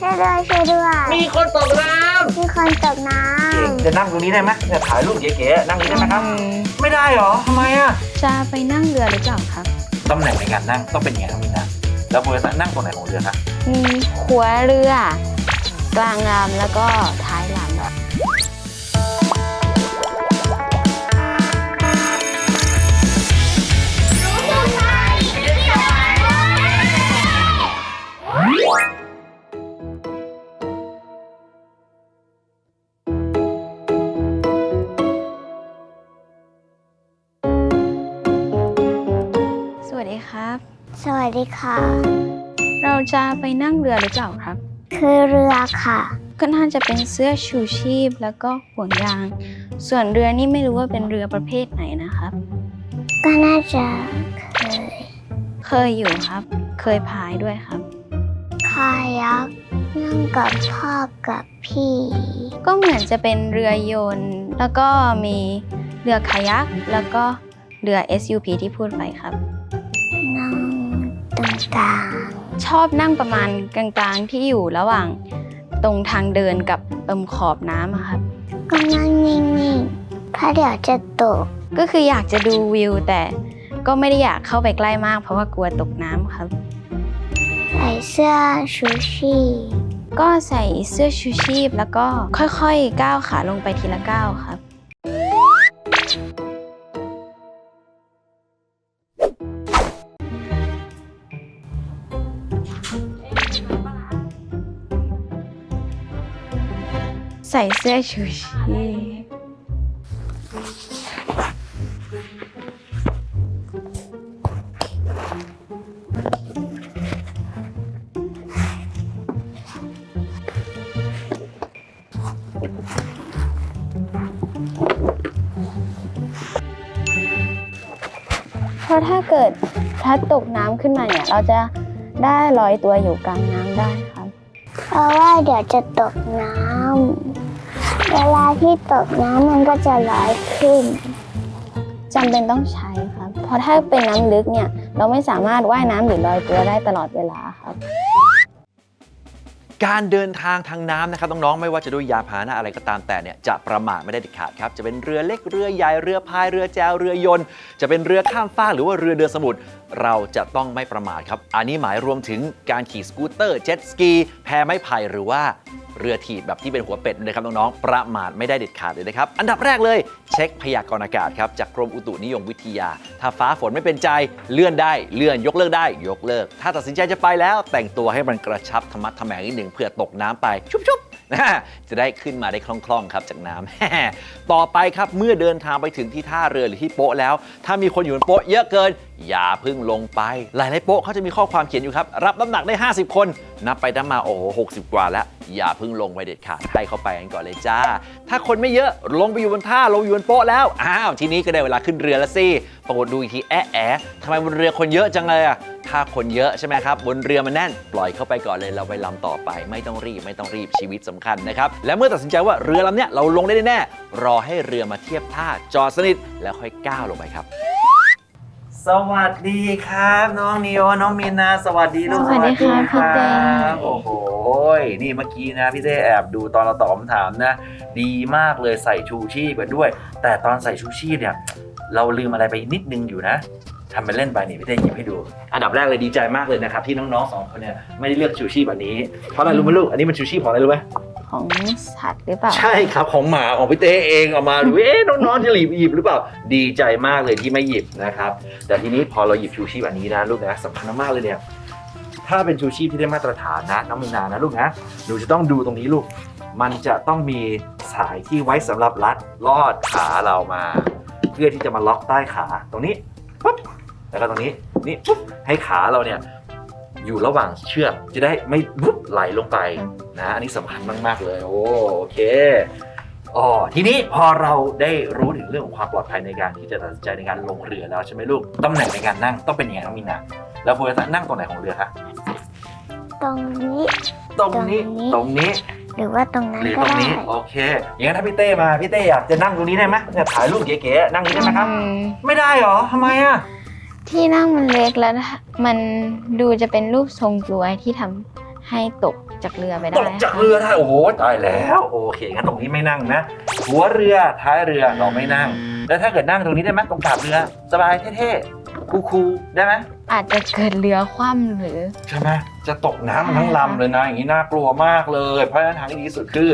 ช่วยด้วยช่วยด้วยมีคนตกน้มีคนตกน้ำเก่งจะนั่งตรงนี้ได้ไหมจะถ่ายรูปเก๋ๆนั่งนี้ได้ไหมครับอืมไม่ได้เหรอทำไมอะจะไปนั่งเรือหรือเปล่าครับ ตำแหน่งในการนั่งต้องเป็นยังไงครับมินนะแล้วโบริษัทนั่งตรงไหนของเรือคะมีหัวเรือ กลางลำแล้วก็ท้าย ครับำสวัสดีค่ะ เราจะไปนั่งเรือหรือเปล่าครับ คือเรือค่ะ ก็น่าจะเป็นเสื้อชูชีพแล้วก็ห่วงยาง ส่วนเรือนี่ไม่รู้ว่าเป็นเรือประเภทไหนนะครับ ก็น่าจะเคย เคยอยู่ครับ เคยพายด้วยครับ คายักนั่งกับพ่อกับพี่ ก็เหมือนจะเป็นเรือยนต์ แล้วก็มีเรือคายักแล้วก็เรือ SUP ที่พูดไปครับนั่งตรง กลางชอบนั่งประมาณกลางๆ ที่อยู่ระหว่างตรงทางเดินกับเอิมขอบน้ำอะครับ ก็นั่งนิ่งๆเพราะเดี๋ยวจะตก ก็คืออยากจะดูวิว แต่ก็ไม่ได้อยากเข้าไปใกล้มาก เพราะว่ากลัวตกน้ำครับ ใส่เสื้อชูชีพก็ใส่เสื้อชูชีพแล้วก็ค่อยๆ ก้าวขาลงไปทีละก้าวครับ ใส่เสื้อชูชีพเพราะถ้าเกิดพลัดตกน้ำขึ้นมาเนี่ย เราจะได้ลอยตัวอยู่กลางน้ำได้ครับ เพราะว่าเดี๋ยวจะตกน้ำ เวลาที่ตกน้ำมันก็จะลอยขึ้นจำเป็นต้องใช้ครับ เพราะถ้าเป็นน้ำลึกเนี่ย เราไม่สามารถว่ายน้ำหรือลอยตัวได้ตลอดเวลาครับ การเดินทางทางน้ำนะครับน้องๆไม่ว่าจะด้วยยานพาหนะอะไรก็ตามแต่เนี่ยจะประมาทไม่ได้เด็ดขาดครับ จะเป็นเรือเล็กเรือใหญ่เรือพายเรือแจวเรือยนต์ จะเป็นเรือข้ามฟากหรือว่าเรือเดินสมุทร เราจะต้องไม่ประมาทครับ อันนี้หมายรวมถึงการขี่สกูตเตอร์เจ็ตสกีแพไม้ไผ่หรือว่าเรือถีบแบบที่เป็นหัวเป็ดนะครับน้องๆ ประมาทไม่ได้เด็ดขาดเลยนะครับ อันดับแรกเลยเช็คพยากรณ์อากาศครับจากกรมอุตุนิยมวิทยา ถ้าฟ้าฝนไม่เป็นใจเลื่อนได้เลื่อนยกเลิกได้ ยกเลิก ถ้าตัดสินใจจะไปแล้ว แต่งตัวให้มันกระชับธรรมะทแมงนิดหนึ่งเพื่อตกน้ำไปชุบๆนะจะได้ขึ้นมาได้คล่องๆครับจากน้ำต่อไปครับเมื่อเดินทางไปถึงที่ท่าเรือหรือที่โป๊ะแล้ว ถ้ามีคนอยู่บนโป๊ะเยอะเกิน อย่าพึ่งลงไป หลายๆโป๊ะเขาจะมีข้อความเขียนอยู่ครับ รับน้ำหนักได้ 50 คน นับไปนับมาโอ้โห60 กว่าแล้ว อย่าพึ่งลงไปเด็ดขาดให้เขาไปกันก่อนเลยจ้า ถ้าคนไม่เยอะลงไปอยู่บนท่าลงอยู่บนโป๊ะแล้วอ้าวทีนี้ก็ได้เวลาขึ้นเรือแล้วสิปรากฏดูอีกทีแอะแอะทำไมบนเรือคนเยอะจังเลยอะถ้าคนเยอะใช่ไหมครับ บนเรือมันแน่น ปล่อยเข้าไปก่อนเลยเราไปลำต่อไป ไม่ต้องรีบไม่ต้องรีบชีวิตสำคัญนะครับ และเมื่อตัดสินใจว่าเรือลำเนี้ยเราลงได้แน่รอให้เรือมาเทียบท่าจอดสนิทแล้วค่อยก้าวลงไปครับ สวัสดีครับ น้องนิโอน้องมีนาสวัสดีลูกสวัสดีค่ะพี่เต้ บโอ้โหนี่เมื่อกี้นะพี่เต้แอบดูตอนเราตอบคำถามนะ ดีมากเลยใส่ชูชีพกันด้วย แต่ตอนใส่ชูชีพเนี่ย เราลืมอะไรไปนิดนึงอยู่นะทำเป็นเล่นไปนี่พี่เต้หยิบให้ดู อันดับแรกเลยดีใจมากเลยนะครับที่น้องๆสองคนเนี่ยไม่ได้เลือกชูชีพแบบนี้เพราะอะไรรู้ไหมลูกอันนี้มันชูชีพของอะไรรู้ไหม ของสัตว์หรือเปล่า ใช่ครับของหมาของพี่เต้เองเออกมาดูเอ๊ะน้องๆจะหยิบหยิบหรือเปล่าดีใจมากเลยที่ไม่หยิบนะครับ แต่ทีนี้พอเราหยิบชูชีพอันนี้นะลูกนะสำคัญมากเลยเนี่ยถ้าเป็นชูชีพที่ได้มาตรฐานนะน้องมีนานะลูกนะหนูจะต้องดูตรงนี้ลูก มันจะต้องมีสายที่ไว้สำหรับรัดลอดขาเรามา เพื่อที่จะมาล็อกใต้ขาตรงนี้ปุ๊บแล้วก็ตรงนี้นี่ปุ๊บให้ขาเราเนี่ย อยู่ระหว่างเชือกจะได้ไม่วุบไหลลงไปนะอันนี้สำคัญมาก ๆ เลยโอโอเคอ๋อทีนี้พอเราได้รู้ถึงเรื่องของความปลอดภัยในการที่จะตัดสินใจในการลงเรือแล้วใช่ไหมลูกตำแหน่งในการนั่งต้องเป็นยังไงน้องมินนาแล้วคุณจะนั่งตรงไหนของเรือคะตรงนี้ ตรงนี้ตรงนี้ตรงนี้หรือว่าตรงนั้นหรือก็ตรงได้นี้โอเคอย่างนั้นถ้าพี่เต้มาพี่เต้อยากจะนั่งตรงนี้ได้ไหมเนี่ยถ่ายรูปเก๋ๆนั่งนี้ได้ไหมครับ อืมไม่ได้เหรอทำไมอะ ที่นั่งมันเล็กแล้วนะมันดูจะเป็นรูปทรงกลวยที่ทำให้ตกจากเรือไปตได้กจากค่ะเรือได้โอ้โหตายแล้ว โอเคงั้นตรงนี้ไม่นั่งนะ หัวเรือท้ายเรือเราไม่นั่ง แล้วถ้าเกิดนั่งตรงนี้ได้ไหมตรงกาบเรือ สบายเท่ๆคูลๆได้ไหม อาจจะเกิดเรือคว่ำหรือ ใช่ไหมจะตกน้ำมันทั้งลำเลยนะอย่างนี้น่ากลัวมากเลย เพราะฉะนั้นทางที่ดีที่สุดคือ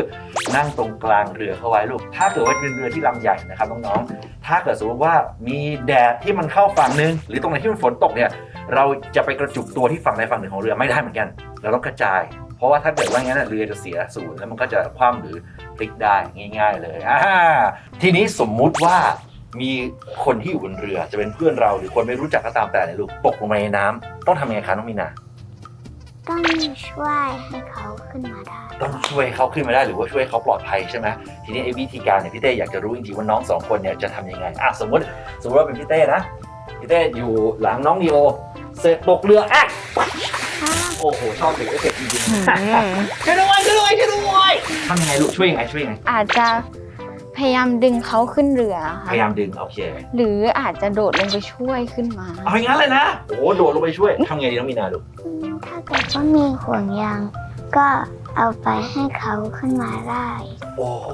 นั่งตรงกลางเรือเข้าไว้ลูก ถ้าเกิดว่าเป็นเรือที่ลำใหญ่นะครับน้องๆ ถ้าเกิดสมมติว่ามีแดดที่มันเข้าฝั่งนึงหรือตรงไหนที่มันฝนตกเนี่ย เราจะไปกระจุกตัวที่ฝั่งใดฝั่งหนึ่งของเรือไม่ได้เหมือนกัน เราต้องกระจาย เพราะว่าถ้าเกิดว่างั้นนะเรือจะเสียศูนย์แล้วมันก็จะคว่ำหรือพลิกได้ง่าย ๆ เลยอ่าทีนี้สมมุติว่า มีคนที่อยู่บนเรือ จะเป็นเพื่อนเราหรือคนไม่รู้จักก็ตามแต่เนี่ยลูกตกลงไปในน้ำต้องทำยังไงคะน้องมีนา ต้องช่วยให้เขาขึ้นมาได้ ต้องช่วยเขาขึ้นมาได้หรือว่าช่วยเขาปลอดภัยใช่ไหมทีนี้ไอ้วิธีการเนี่ยพี่เต้อยากจะรู้จริงๆว่าน้องสองคนเนี่ยจะทำยังไงอะสมมติสมมติว่าเป็นพี่เต้นะพี่เต้อยู่หลังน้องนีโอเสร็จตกเรืออะโอ้โหชอบเสียงเอฟเฟกต์จริงอืๆมช่วยด้วยช่วยด้วยช่วยด้วยทำยังไงลูกช่วยยังไงช่วยยังไงอาจจะ พยายามดึงเขาขึ้นเรือค่ะพยายามดึงโอเคหรืออาจจะโดดลงไปช่วยขึ้นมา เอาอย่างนั้นเลยนะโอ้โหโดดลงไปช่วยทำไงดีน้องมีนาลูกอืมถ้าเกิดว่ามีห่วงยางก็เอาไปให้เขาขึ้นมาได้ โอ้โห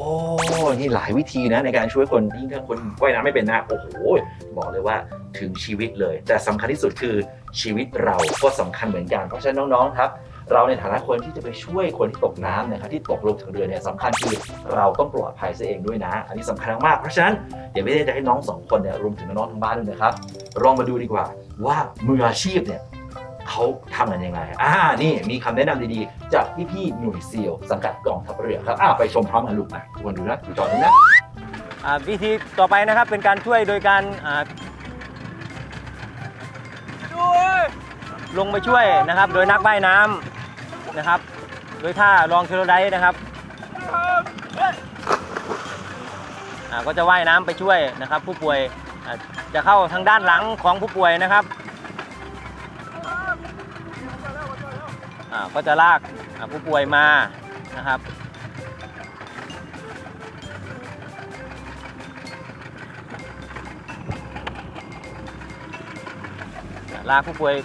นี่หลายวิธีนะในการช่วยคนยิ่งถ้าคนว่ายน้ำไม่เป็นนะโอ้โหบอกเลยว่าถึงชีวิตเลย แต่สำคัญที่สุดคือชีวิตเราก็สำคัญเหมือนกันเพราะฉะนั้นน้องๆครับ เราในฐานะคนที่จะไปช่วยคนที่ตกน้ำนะครับที่ตกลงจากเรือเนี่ยสำคัญคือเราต้องปลอดภัยซะเองด้วยนะ อันนี้สำคัญมากเพราะฉะนั้นเดี๋ยวไม่ได้จะให้น้องสองคนเนี่ยรวมถึงน้องทั้งบ้านด้วยนะครับลองมาดูดีกว่าว่ามืออาชีพเนี่ยเขาทำกันยังไง อ่า นี่มีคำแนะนำดีๆ จากพี่ๆหน่วยซีลสังกัดกองทัพเรือครับ อ่าไปชมพร้อมกันลูกนะทุกคนดูนะดูจอนี้นะอ่าวิธีต่อไปนะครับเป็นการช่วยโดยการอ่า ลงไปช่วยนะครับ โดยนักว่ายน้ำนะครับ โดยท่าลองเทโรไดนะครับก็จะว่ายน้ำไปช่วยนะครับ ผู้ป่วยจะเข้าทางด้านหลังของผู้ป่วยนะครับก็จะลากผู้ป่วยมานะครับลากผู้ป่วย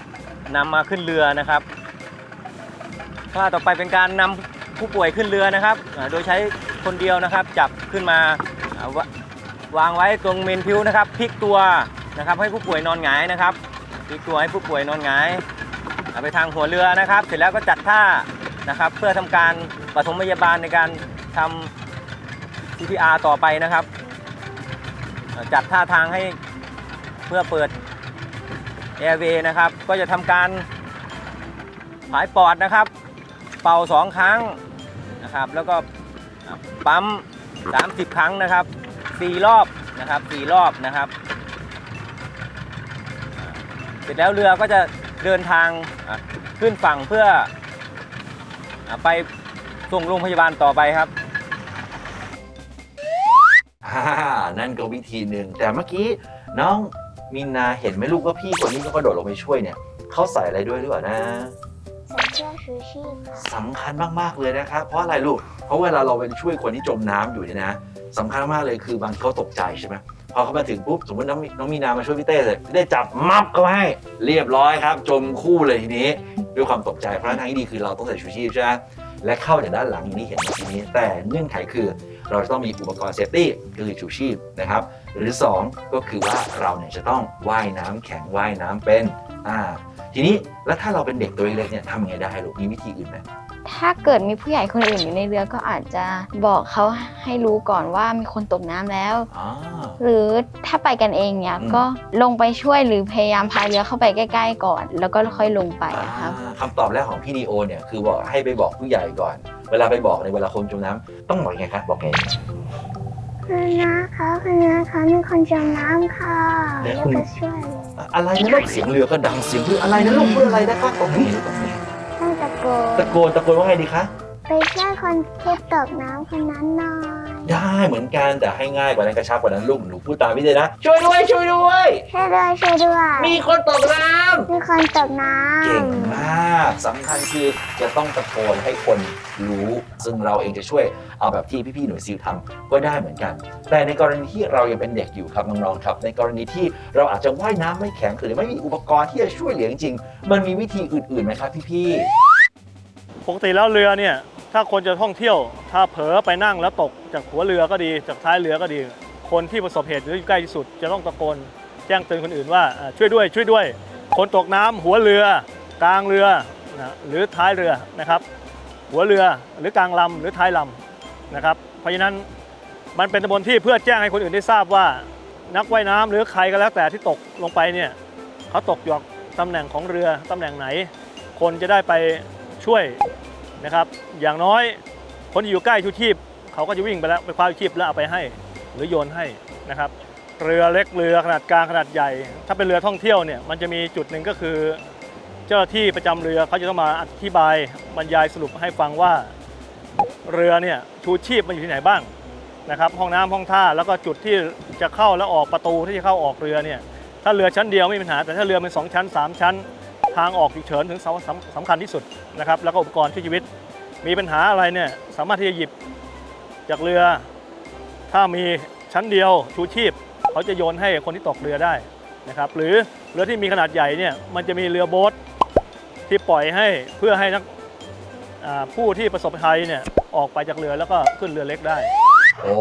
นำมาขึ้นเรือนะครับท่าต่อไปเป็นการนำผู้ป่วยขึ้นเรือนะครับ โดยใช้คนเดียวนะครับ จับขึ้นมาวางไว้ตรงเมนพิวนะครับพลิกตัวนะครับ ให้ผู้ป่วยนอนหงายนะครับพลิกตัวให้ผู้ป่วยนอนหงายไปทางหัวเรือนะครับ เสร็จแล้วก็จัดท่านะครับ เพื่อทำการปฐมพยาบาลในการทำ CPR ต่อไปนะครับ จัดท่าทางให้เพื่อเปิด แอร์เวย์นะครับ ก็จะทำการผายปอดนะครับ เป่า 2 ครั้งนะครับ แล้วก็ปั๊ม 30 ครั้งนะครับ 4 รอบนะครับ4รอบนะครับ เสร็จแล้วเรือก็จะเดินทางขึ้นฝั่งเพื่ออไปส่งโรงพยาบาลต่อไปครับนั่นก็วิธีหนึ่งแต่เมื่อกี้น้อง มินนาเห็นไหมลูกว่าพี่คนนี้ก็กระโดดลงไปช่วยเนี่ยเขาใส่อะไรด้วยหรือเปล่านะ ใส่เสื้อชูชีพค่ะสำคัญมากๆเลยนะครับ เพราะอะไรลูก เพราะเวลาเราไปช่วยคนที่จมน้ำอยู่เนี่ยนะสำคัญมากเลยคือบางทีเขาตกใจใช่ไหมพอเขามาถึงปุ๊บสมมติน้องมีน้องมีนามาช่วยพี่เต้เสร็จพี่เต้จับมับเขาให้เรียบร้อยครับ จมคู่เลยทีนี้ ด้วยความตกใจเพราะฉะนั้นทางที่ดีคือเราต้องใส่ชูชีพใช่ไหมและเข้าจากด้านหลังอย่างที่เห็นเมื่อกี้นี้แต่เงื่อนไขคือ เราจะต้องมีอุปกรณ์เซฟตี้คือชูชีพนะครับหรือ 2 ก็คือว่าเราเนี่ยจะต้องว่ายน้ำแข็งว่ายน้ำเป็นอ่าทีนี้แล้วถ้าเราเป็นเด็กตัวเล็กเนี่ยทำยังไงได้ลูกมีวิธีอื่นไหม ถ้าเกิดมีผู้ใหญ่คนอื่นอยู่ในเรือก็อาจจะบอกเขาให้รู้ก่อนว่ามีคนตกน้ำแล้วอ๋อหรือถ้าไปกันเองเนี่ยอืม ก็ลงไปช่วยหรือพยายามพายเรือเข้าไปใกล้ ๆ ก่อน แล้วก็ค่อยลงไปครับ อ่าคำตอบแรกของพี่นีโอเนี่ยคือบอกให้ไปบอกผู้ใหญ่ก่อน เวลาไปบอกในยเวลาคนจมน้ำต้องบอกยังไงครับบอกไงคุณนะคะคุณนะคะมีคนจมน้ำค่ะเดี๋ยวเรียกคุณไปช่วยเลยอะไรนะลูกเสียงเรือก็ดังเสียงเรืออะไรนะลูกพูดอะไรนะคะตรงนี้ตรงนี้ต้องตะโกน ตะโกนตะโกนว่าไงดีคะ ไปช่วยคนที่ตกน้ำคนนั้นหน่อยได้เหมือนกันแต่ให้ง่ายกว่านั้นกระชับกว่านั้นลูกหนูพูดตามพี่เลยนะ ช่วยด้วยช่วยด้วย ช่วยด้วยช่วยด้วยมีคนตกน้ำมีคนตกน้ำเก่งมากสำคัญคือจะต้องตะโกนให้คนรู้ ซึ่งเราเองจะช่วยเอาแบบที่พี่ๆหน่วยซิลทำก็ได้เหมือนกัน แต่ในกรณีที่เรายังเป็นเด็กอยู่ครับน้องๆครับ ในกรณีที่เราอาจจะว่ายน้ำไม่แข็งหรือไม่มีอุปกรณ์ที่จะช่วยเหลือจริงๆมันมีวิธีอื่นๆไหมครับพี่ๆ ปกติแล้วเรือเนี่ยถ้าคนจะท่องเที่ยว ถ้าเผลอไปนั่งแล้วตกจากหัวเรือก็ดีจากท้ายเรือก็ดี คนที่ประสบเหตุหรืออยู่ใกล้ที่สุด จะต้องตะโกนแจ้งเตือนคนอื่นว่าช่วยด้วยช่วยด้วย คนตกน้ำหัวเรือกลางเรือนะหรือท้ายเรือนะครับ หัวเรือหรือกลางลำหรือท้ายลำนะครับ เพราะฉะนั้นมันเป็นตำบลที่เพื่อแจ้งให้คนอื่นได้ทราบว่า นักว่ายน้ำหรือใครก็แล้วแต่ที่ตกลงไปเนี่ยเขาตกอยู่ตำแหน่งของเรือตำแหน่งไหน คนจะได้ไป ช่วยนะครับ อย่างน้อยคนที่อยู่ใกล้ชูชีพ เขาก็จะวิ่งไปแล้วไปคว้าชูชีพแล้วเอาไปให้ หรือโยนให้นะครับ เรือเล็กเรือขนาดกลางขนาดใหญ่ ถ้าเป็นเรือท่องเที่ยวเนี่ยมันจะมีจุดหนึ่งก็คือ เจ้าหน้าที่ประจำเรือเขาจะต้องมาอธิบายบรรยายสรุปให้ฟังว่าเรือเนี่ยชูชีพมันอยู่ที่ไหนบ้างนะครับห้องน้ำห้องท่าแล้วก็จุดที่จะเข้าแล้วออกประตูที่จะเข้าออกเรือเนี่ยถ้าเรือชั้นเดียวไม่มีปัญหาแต่ถ้าเรือเป็นสองชั้นสามชั้น ทางออกฉุกเฉินถึงสำสำสำคัญที่สุดนะครับ แล้วก็อุปกรณ์ช่วยชีวิต มีปัญหาอะไรเนี่ยสามารถที่จะหยิบจากเรือ ถ้ามีชั้นเดียวชูชีพ เขาจะโยนให้คนที่ตกเรือได้นะครับ หรือเรือที่มีขนาดใหญ่เนี่ยมันจะมีเรือโบ๊ทที่ปล่อยให้เพื่อให้นักผู้ที่ประสบภัยเนี่ยออกไปจากเรือแล้วก็ขึ้นเรือเล็กได้ โอ้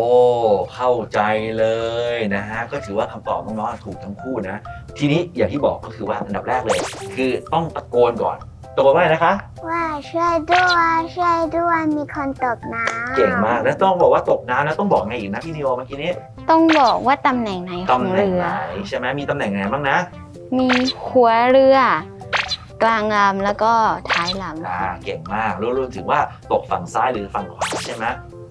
เข้าใจเลยนะฮะ ก็ถือว่าคำตอบน้องๆถูกทั้งคู่นะ ทีนี้อย่างที่บอกก็คือว่าอันดับแรกเลย คือต้องตะโกนก่อนตะโกนว่าอะไรนะคะ ว่าช่วยด้วยช่วยด้วยมีคนตกน้ำเก่งมากแล้วต้องบอกว่าตกน้ำแล้วต้องบอกไงอีกนะพี่นิโอเมื่อกี้นี้ต้องบอกว่าตำแหน่งไหนขอตำงแหน่งเรือ ไหนใช่ไหมมีตำแหน่งไหนบ้างนะมีหัวเรือ กลางลำแล้วก็ท้ายลำ อ่าค่ะเก่งมากรู้รู้ถึงว่าตกฝั่งซ้ายหรือฝั่งขวาใช่ไหม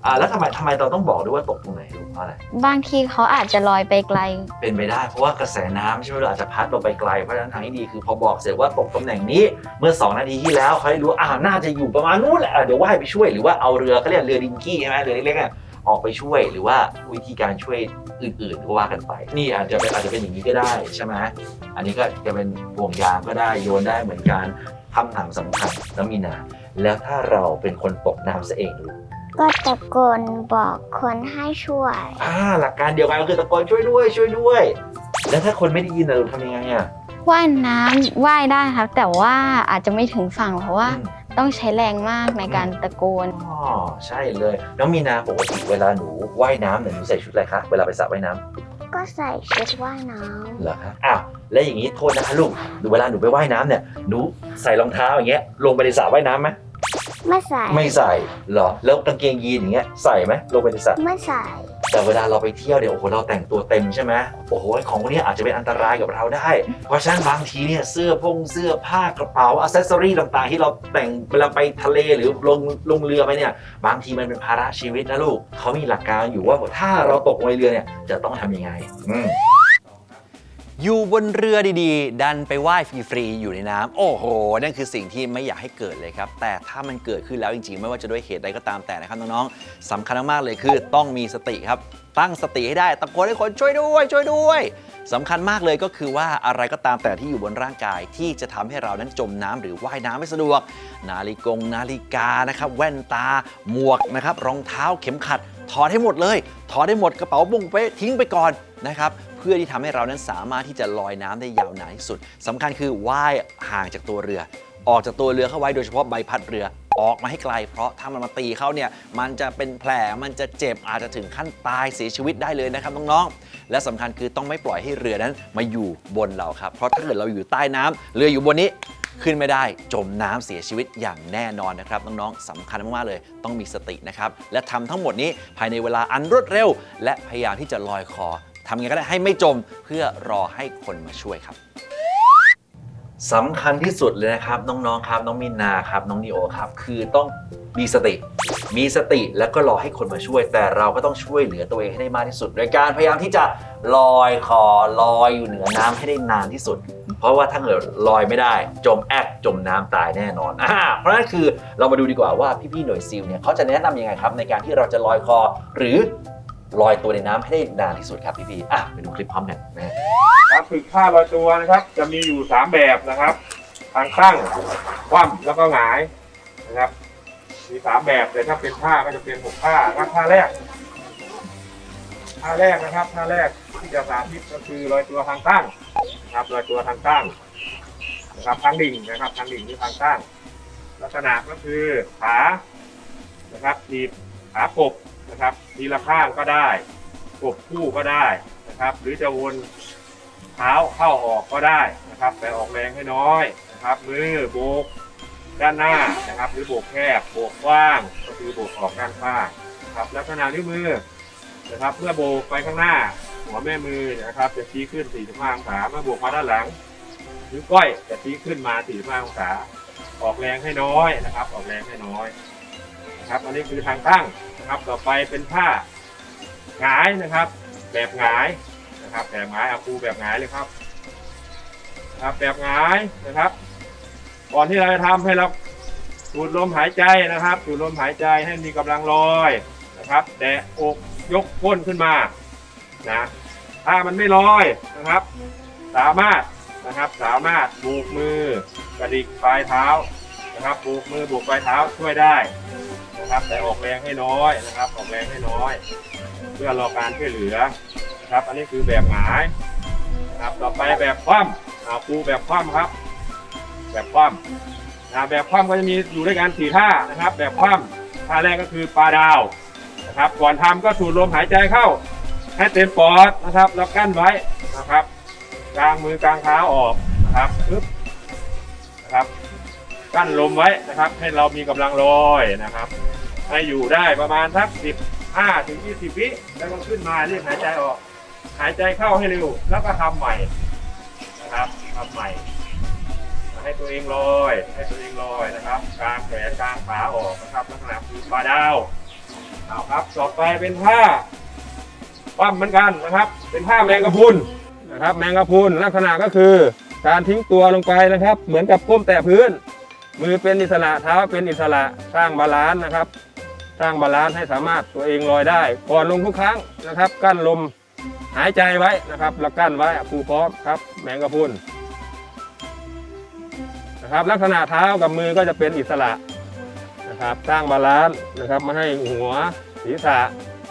อ่าแล้วทำไมทำไมเราต้องบอกด้วยว่าตกตรงไหนรู้เพราะอะไรบางทีเขาอาจจะลอยไปไกล เป็นไปได้เพราะว่ากระแสน้ำใช่ไหมเราอาจจะพัดเราไปไกล เพราะฉะนั้นทางที่ดีคือพอบอกเสร็จว่าตกตำแหน่งนี้เมื่อ 2 นาทีที่แล้วเขาได้รู้ว่าอ่าน่าจะอยู่ประมาณนู้นแหละอะเดี๋ยวว่ายไปช่วยหรือว่าเอาเรือเขาเรียกเรือดิงกี้ใช่ไหมเรือเล็กๆอะออกไปช่วยหรือว่าวิธีการช่วยอื่นๆก็ว่ากันไป นี่อาจจะเป็นอาจจะเป็นอย่างนี้ก็ได้ใช่ไหมอันนี้ก็จะเป็นห่วงยางก็ได้โยนได้เหมือนกันคำถามสำคัญแล้วมีนาแล้วถ้าเราเป็นคนตกน้ำซะเองลูก ก็ตะโกนบอกคนให้ช่วย อ่าหลักการเดียวกันก็คือตะโกนช่วยด้วยช่วยด้วย แล้วถ้าคนไม่ได้ยินอะเราทำยังไงอะว่ายน้ำว่ายได้ครับ แต่ว่าอาจจะไม่ถึงฝั่งเพราะว่าอืมต้องใช้แรงมากในการตะโกน อ๋อใช่เลยน้องมีนาปกติเวลาหนูว่ายน้ำเนี่ยหนูใส่ชุดอะไรคะเวลาไปสระว่ายน้ำก็ใส่ชุดว่ายน้เหรอคะอ้าวแล้วอย่างนี้โทษนะคะลูกหนูเวลาหนูไปว่ายน้ำเนี่ยหนูใส่รองเท้าอย่างเงี้ยลงไปในสระว่ายน้ำไหมำ ไม่ใส่ไม่ใส่เหรอ แล้วกางเกงยีนอย่างเงี้ยใส่ไหมลงไปในสระไม่ใส่ แต่เวลาเราไปเที่ยวเนี่ยโอ้โหเราแต่งตัวเต็มใช่ไหมโอ้โหของพวกนี้อาจจะเป็นอันตรายกับเราได้ เพราะฉะนั้นบางทีเนี่ยเสื้อพงเสื้อผ้ากระเป๋าอัซเซอรี่ต่างๆ ที่เราแต่งเวลาไปทะเลหรือลงลงเรือไปเนี่ย บางทีมันเป็นภาระชีวิตนะลูกเขามีหลักการอยู่ว่าถ้าเราตกลงในเรือเนี่ยจะต้องทำยังไง อืม อยู่บนเรือดีๆ ดันไปว่ายฟรีๆอยู่ในน้ำโอ้โห นั่นคือสิ่งที่ไม่อยากให้เกิดเลยครับ แต่ถ้ามันเกิดขึ้นแล้วจริงๆ ไม่ว่าจะด้วยเหตุใดก็ตามแต่นะครับน้องๆสำคัญมากๆเลยคือต้องมีสติครับ ตั้งสติให้ได้ตะโกนให้คนช่วยด้วย ช่วยด้วยสำคัญมากเลยก็คือว่าอะไรก็ตามแต่ที่อยู่บนร่างกายที่จะทำให้เรานั้นจมน้ำหรือว่ายน้ำไม่สะดวก นาฬิกงนาฬิกานะครับแว่นตา หมวกนะครับรองเท้าเข็มขัดถอดให้หมดเลย ถอดให้หมดกระเป๋าบุ้งไปทิ้งไปก่อนนะครับ เพื่อที่ทำให้เรานั้นสามารถที่จะลอยน้ำได้ยาวนานที่สุดสำคัญคือว่ายห่างจากตัวเรือ ออกจากตัวเรือเข้าไว้โดยเฉพาะใบพัดเรือออกมาให้ไกล เพราะถ้ามันมาตีเข้าเนี่ยมันจะเป็นแผลมันจะเจ็บอาจจะถึงขั้นตายเสียชีวิตได้เลยนะครับน้องๆและสำคัญคือต้องไม่ปล่อยให้เรือนั้นมาอยู่บนเราครับเพราะถ้าเกิดเราอยู่ใต้น้ำเรืออยู่บนนี้ขึ้นไม่ได้จมน้ำเสียชีวิตอย่างแน่นอนนะครับน้องๆสำคัญมากๆเลย ต้องมีสตินะครับและทำทั้งหมดนี้ภายในเวลาอันรวดเร็ว และพยายามที่จะลอยคอ ทำยังไงก็ได้ให้ไม่จมเพื่อรอให้คนมาช่วยครับสำคัญที่สุดเลยนะครับ น้องๆครับน้องมินนาครับน้องนิโอครับคือต้องมีสติ มีสติแล้วก็รอให้คนมาช่วย แต่เราก็ต้องช่วยเหลือตัวเองให้ได้มากที่สุด โดยการพยายามที่จะลอยคอลอยอยู่เหนือน้ำให้ได้นานที่สุด เพราะว่าถ้าเกิดลอยไม่ได้ จมแอกจมน้ำตายแน่นอนอ่าเพราะนั้นคือเรามาดูดีกว่าว่าพี่ๆหน่วยซิลเนี่ยเขาจะแนะนำยังไงครับในการที่เราจะลอยคอหรือ ลอยตัวในน้ำให้ได้นานที่สุดครับพี่ๆอะไปดูคลิปพร้อมกันนะการฝึกท่าลอยตัวนะครับ จะมีอยู่ 3 แบบนะครับ ทางตั้งคว่ำแล้วก็หงายนะครับมี3แบบแต่ถ้าเป็นท่าก็จะเป็น6ท่าถ้าท่าแรกท่าแรกนะครับท่าแรกที่จะสาธิตก็คือลอยตัวทางตั้งนะครับลอยตัวทางตั้งนะครับทางดิ่งนะครับทางดิ่งหรือทางตั้ง ลักษณะก็คือขานะครับทีบขากบ นะครับทีละข้างก็ได้กบคู่ก็ได้นะครับ หรือจะวนเท้าเข้าออกก็ได้นะครับ แต่ออกแรงให้น้อยนะครับ มือโบกด้านหน้านะครับ หรือโบกแคบโบกกว้างก็คือโบกออกด้านข้างนะครับลักษณะนิ้วมือนะครับ เมื่อโบกไปข้างหน้า หัวแม่มือนะครับ จะชี้ขึ้น 45 องศาเมื่อโบกมาด้านหลังนิ้วก้อยจะชี้ขึ้นมา 45 องศา ออกแรงให้น้อยนะครับ ออกแรงให้น้อยนะครับ อันนี้คือทางตั้ง นะครับ ต่อไปเป็นท่าหงายนะครับ แบบหงายนะครับ แบบหงายเอาครูแบบหงายเลยครับครับแบบหงายนะครับ ก่อนที่เราจะทำให้เราสูดลมหายใจนะครับสูดลมหายใจให้มีกำลังลอยนะครับแตะอกยกก้นขึ้นมานะถ้ามันไม่ลอยนะครับ สามารถนะครับสามารถโบกมือกระดิกปลายเท้านะครับโบกมือโบกปลายเท้าช่วยได้ นะครับ แต่ออกแรงให้น้อยนะครับ ออกแรงให้น้อย เพื่อรอการช่วยเหลือนะครับ อันนี้คือแบบหงายนะครับ ต่อไปแบบคว่ำเอาครูแบบคว่ำครับ แบบคว่ำนะแบบคว่ำก็จะมีอยู่ด้วยกันสี่ท่านะครับ แบบคว่ำท่าแรกก็คือปลาดาวนะครับ ก่อนทำก็สูดลมหายใจเข้า ให้เต็มปอดนะครับ แล้วกั้นไว้นะครับกลางมือกลางเท้าออกนะครับปึ๊บนะครับกั้นลมไว้นะครับ ให้เรามีกำลังลอยนะครับ ให้อยู่ได้ประมาณสักสิบห้าถึงยี่สิบวิแล้วก็ขึ้นมาเรียกหายใจออก หายใจเข้าให้เร็ว แล้วก็ทำใหม่นะครับทำใหม่ ให้ตัวเองลอย ให้ตัวเองลอยนะครับกลางแขนกลางขาออกนะครับลักษณะคือปลาดาวเอาครับต่อไปเป็นท่าปั้มเหมือนกันนะครับ เป็นท่าแมงกะพรุนนะครับ แมงกะพรุนลักษณะก็คือการทิ้งตัวลงไปนะครับ เหมือนกับก้มแตะพื้น มือเป็นอิสระเท้าเป็นอิสระสร้างบาลานซ์นะครับ สร้างบาลานซ์ให้สามารถตัวเองลอยได้ก่อนลงทุกครั้งนะครับ กั้นลมหายใจไว้นะครับแล้วกั้นไว้ครูพร้อมครับแมงกะพุนนะครับ ลักษณะเท้ากับมือก็จะเป็นอิสระนะครับ สร้างบาลานซ์นะครับม่ให้หัวศีรษะ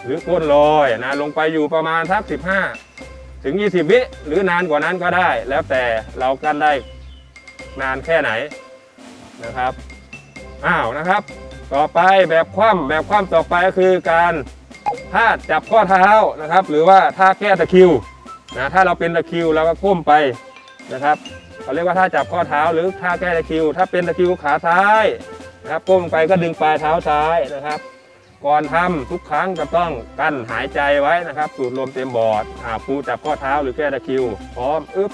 หรือก้นลอยนะลงไปอยู่ประมาณสัก15ถึง 20 วิหรือนานกว่านั้นก็ได้ แล้วแต่เรากั้นได้นานแค่ไหนนะครับ อ้าวนะครับ ต่อไปแบบคว่ำแบบคว่ำต่อไปก็คือการท่าจับข้อเท้านะครับ หรือว่าท่าแก้ตะคิวนะถ้าเราเป็นตะคิวเราก็ก้มไปนะครับเขาเรียกว่าท่าจับข้อเท้าหรือท่าแก้ตะคิว ถ้าเป็นตะคิวขาซ้ายนะครับก้มไปก็ดึงปลายเท้าซ้ายนะครับ ก่อนทำทุกครั้งจะต้องกั้นหายใจไว้นะครับ สูดลมเต็มบอดอ่าปูจับข้อเท้าหรือแก้ตะคิว พร้อมอึ๊บ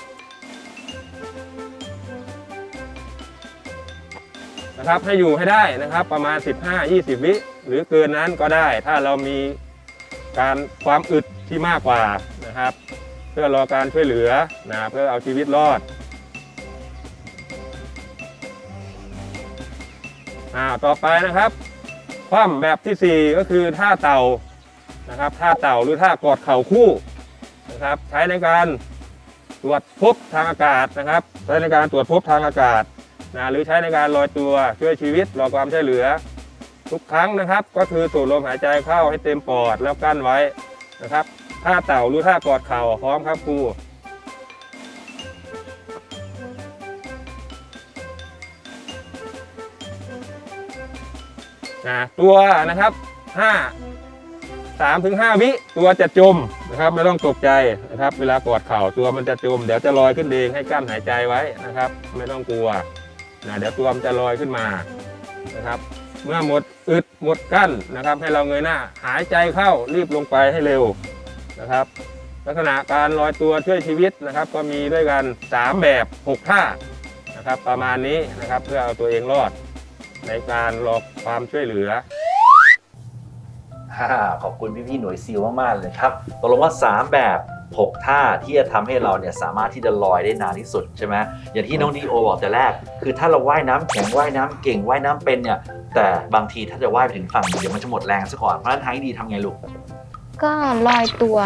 นะครับให้อยู่ให้ได้นะครับประมาณ 15-20 วิหรือเกินนั้นก็ได้ ถ้าเรามีการความอึดที่มากกว่านะครับ เพื่อรอการช่วยเหลือนะเพื่อเอาชีวิตรอดอ่าต่อไปนะครับ คว่ำแบบทีสี่4 ก็คือท่าเต่านะครับท่าเต่าหรือท่ากอดเข่าคู่นะครับ ใช้ในการตรวจพบทางอากาศนะครับ ใช้ในการตรวจพบทางอากาศ นะหรือใช้ในการลอยตัวช่วยชีวิตรอความช่วยเหลือ ทุกครั้งนะครับ ก็คือสูดลมหายใจเข้าให้เต็มปอดแล้วกั้นไว้นะครับท่าเต่าหรือท่ากอดเข่าพร้อมครับครูนะตัวนะครับห้าสามถึงห้าวิตัวจะจมนะครับไม่ต้องตกใจนะครับ เวลากอดเข่าตัวมันจะจม เดี๋ยวจะลอยขึ้นเองให้กั้นหายใจไว้นะครับ ไม่ต้องกลัว นะเดี๋ยวตัวมันจะลอยขึ้นมานะครับ เมื่อหมดอึดหมดกั้นนะครับ ให้เราเงยหน้าหายใจเข้ารีบลงไปให้เร็วนะครับ ลักษณะการลอยตัวช่วยชีวิตนะครับ ก็มีด้วยกัน 3 แบบ 6 ท่านะครับ ประมาณนี้นะครับเพื่อเอาตัวเองรอด ในการรอความช่วยเหลือฮ่าขอบคุณพี่ๆหน่วยซิลมากๆเลยครับตกลงว่า 3 แบบ 6 ท่าที่จะทำให้เราเนี่ยสามารถที่จะลอยได้นานที่สุดใช่ไหมอย่างที่น้องดีโอบอกแต่แรก คือถ้าเราว่ายน้ำแข็งว่ายน้ำเก่งว่ายน้ำเป็นเนี่ยแต่บางทีถ้าจะว่ายไปถึงฝั่งเดี๋ยวมันจะหมดแรงซะก่อน เพราะฉะนั้นทางที่ดีทำไงลูกก็ลอยตัว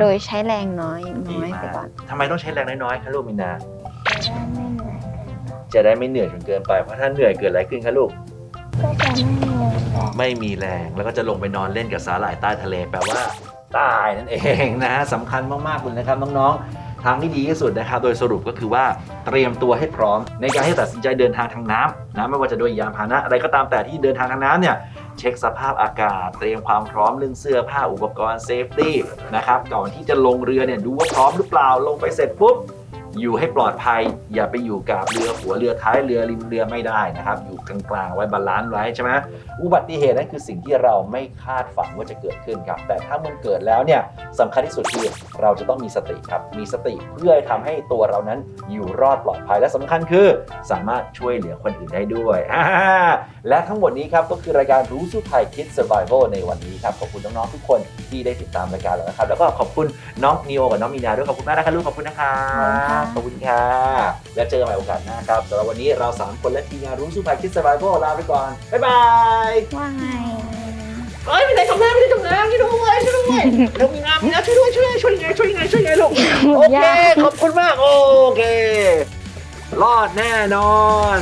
โดยใช้แรงน้อยน้อยไปก่อนทำไมต้องใช้แรงน้อยๆคะลูกมินนาจะได้ไม่เหนื่อยเกินไปจะได้ไม่เหนื่อยจนเกินไป เพราะถ้าเหนื่อยเกิดอะไรขึ้นคะลูก ก็จะไม่เหนื่อยแบบไม่มีแรง แล้วก็จะลงไปนอนเล่นกับสาหร่ายใต้ทะเลแปลว่า ตายนั่นเองนะสำคัญมากๆเลยนะครับน้องๆทางที่ดีที่สุดนะครับ โดยสรุปก็คือว่าเตรียมตัวให้พร้อม ในการให้ตัดสินใจเดินทางทางน้ำนะไม่ว่าจะโดยยานพาหนะอะไรก็ตามแต่ที่เดินทางทางน้ำเนี่ยเช็คสภาพอากาศ เตรียมความพร้อมเรื่องเสื้อผ้าอุปกรณ์เซฟตี้นะครับก่อนที่จะลงเรือเนี่ยดูว่าพร้อมหรือเปล่าลงไปเสร็จปุ๊บ อยู่ให้ปลอดภัย อย่าไปอยู่กับเรือหัวเรือท้ายเรือริมเรือไม่ได้นะครับ อยู่กลางๆไว้บาลานซ์ไว้ใช่ไหมอุบัติเหตุนั่นคือสิ่งที่เราไม่คาดฝันว่าจะเกิดขึ้นครับ แต่ถ้ามันเกิดแล้วเนี่ยสำคัญที่สุดคือเราจะต้องมีสติครับ มีสติเพื่อทำให้ตัวเรานั้นอยู่รอดปลอดภัยและสำคัญคือ สามารถช่วยเหลือคนอื่นได้ด้วยและทั้งหมดนี้ครับก็คือรายการรู้สู้ภัย Kids Survival ในวันนี้ครับขอบคุณน้องๆทุกคนที่ได้ติดตามรายการเรานะครับแล้วก็ขอบคุณน้องนิโอกับน้องมีนาด้วยขอบคุณมากนะครับลูกขอบคุณนะครับขอบคุณค่ะ แล้วเจอกันใหม่โอกาสหน้าครับสำหรับวันนี้เราสามคนและทีมงานรู้สู้ภัย Kids Survival ลาไปก่อน บ๊ายบายว่าไงเอ้ยไม่ได้จมน้ำไม่ได้จมน้ำช่วยด้วยช่วยด้วยเร็วมีน้ำมีน้ำช่วยด้วยช่วยด้วยช่วยยังไงช่วยยังไงช่วยยังไงลูกโอเคขอบคุณมากโอเค รอดแน่นอน